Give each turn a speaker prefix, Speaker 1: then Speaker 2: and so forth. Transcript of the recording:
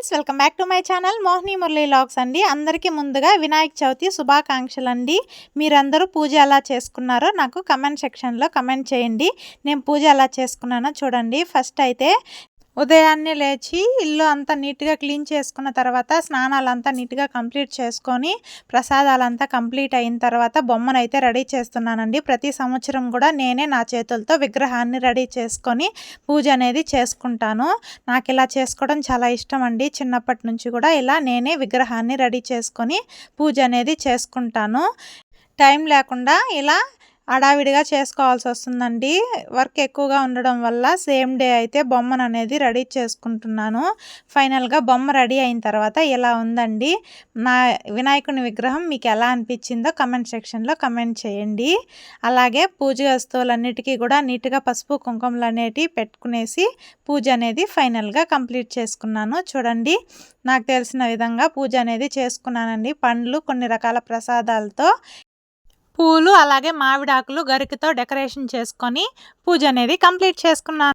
Speaker 1: Friends welcome back to my channel Mohini Murali vlogs అండి. అందరికీ ముందుగా వినాయక చవితి శుభాకాంక్షలు అండి మీరందరూ పూజ ఎలా చేసుకున్నారో నాకు కమెంట్ సెక్షన్లో కమెంట్ చేయండి. నేను పూజ ఎలా చేసుకున్నానో చూడండి. ఫస్ట్ అయితే ఉదయాన్నే లేచి ఇల్లు అంతా నీట్గా క్లీన్ చేసుకున్న తర్వాత స్నానాలంతా నీట్గా కంప్లీట్ చేసుకొని ప్రసాదాలంతా కంప్లీట్ అయిన తర్వాత బొమ్మను అయితే రెడీ చేస్తున్నానండి. ప్రతి సంవత్సరం కూడా నేనే నా చేతులతో విగ్రహాన్ని రెడీ చేసుకొని పూజ అనేది చేసుకుంటాను. నాకు ఇలా చేసుకోవడం చాలా ఇష్టం అండి చిన్నప్పటి నుంచి కూడా ఇలా నేనే విగ్రహాన్ని రెడీ చేసుకొని పూజ అనేది చేసుకుంటాను. టైం లేకుండా ఇలా హడావిడిగా చేసుకోవాల్సి వస్తుందండి. వర్క్ ఎక్కువగా ఉండడం వల్ల సేమ్ డే అయితే బొమ్మను అనేది రెడీ చేసుకుంటున్నాను. ఫైనల్గా బొమ్మ రెడీ అయిన తర్వాత ఇలా ఉందండి? నా వినాయకుని విగ్రహం మీకు ఎలా అనిపించిందో కమెంట్ సెక్షన్లో కమెంట్ చేయండి. అలాగే పూజ వస్తువులన్నిటికీ కూడా నీట్గా పసుపు కుంకుమలు అనేటివి పెట్టుకునేసి పూజ అనేది ఫైనల్గా కంప్లీట్ చేసుకున్నాను. చూడండి నాకు తెలిసిన విధంగా పూజ అనేది చేసుకున్నానండి. పండ్లు కొన్ని రకాల ప్రసాదాలతో పూలు అలాగే మామిడాకులు గరికతో డెకరేషన్ చేసుకొని పూజ అనేది కంప్లీట్ చేసుకున్నాను.